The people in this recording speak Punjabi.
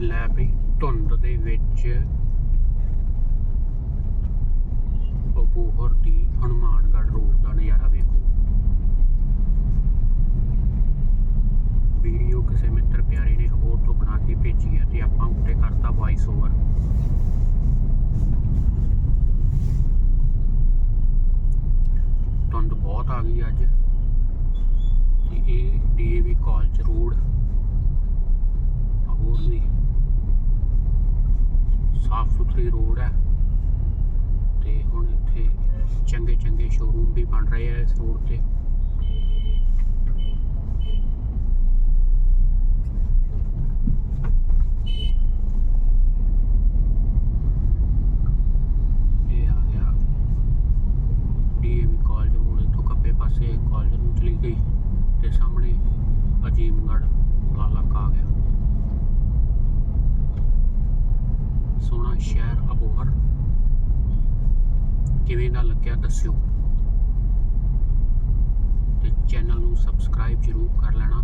ਲੈ ਵੀ ਧੁੰਦ ਦੇ ਵਿੱਚ ਅਬੋਹਰ ਦੀ ਹਨੂਮਾਨਗੜ੍ਹ ਰੋਡ ਦਾ ਨਜ਼ਾਰਾ ਵੇਖੋ। ਵੀਡੀਓ ਕਿਸੇ ਮਿੱਤਰ ਪਿਆਰੇ ਨੇ ਹੋਰ ਤੋਂ ਬਣਾ ਕੇ ਭੇਜੀ ਹੈ ਤੇ ਆਪਾਂ ਉੱਤੇ ਕਰਤਾ ਵਾਇਸ ਓਵਰ ਧੁੰਦ ਬਹੁਤ ਆ ਗਈ ਅੱਜ। ਤੇ ਇਹ ਡੀਏਵੀ ਕਾਲਜ ਰੋਡ ਹੋਰ ਵੀ ਸਾਫ਼ ਸੁਥਰੀ ਰੋਡ ਹੈ। ਤੇ ਹੁਣ ਇੱਥੇ ਚੰਗੇ ਚੰਗੇ ਸ਼ੋਰੂਮ ਵੀ ਬਣ ਰਹੇ ਆ ਇਸ ਰੋਡ ਤੇ। ਆ ਗਿਆ ਡੀਏਵੀ ਕਾਲਜ ਰੋਡ ਇੱਥੋਂ ਖੱਬੇ ਪਾਸੇ ਕਾਲਜ ਨੂੰ ਚਲੀ ਗਈ ਤੇ ਸਾਹਮਣੇ ਅਜੀਮਗੜ੍ਹ ਵਾਲਾ ਇਲਾਕਾ ਆ ਗਿਆ। ਸੋਹਣਾ ਸ਼ਹਿਰ ਅਬੋਹਰ। ਕਿਵੇਂ ਦਾ ਲੱਗਿਆ ਦੱਸਿਓ। ਤੇ ਚੈਨਲ ਨੂੰ ਸਬਸਕ੍ਰਾਈਬ ਜ਼ਰੂਰ ਕਰ ਲੈਣਾ।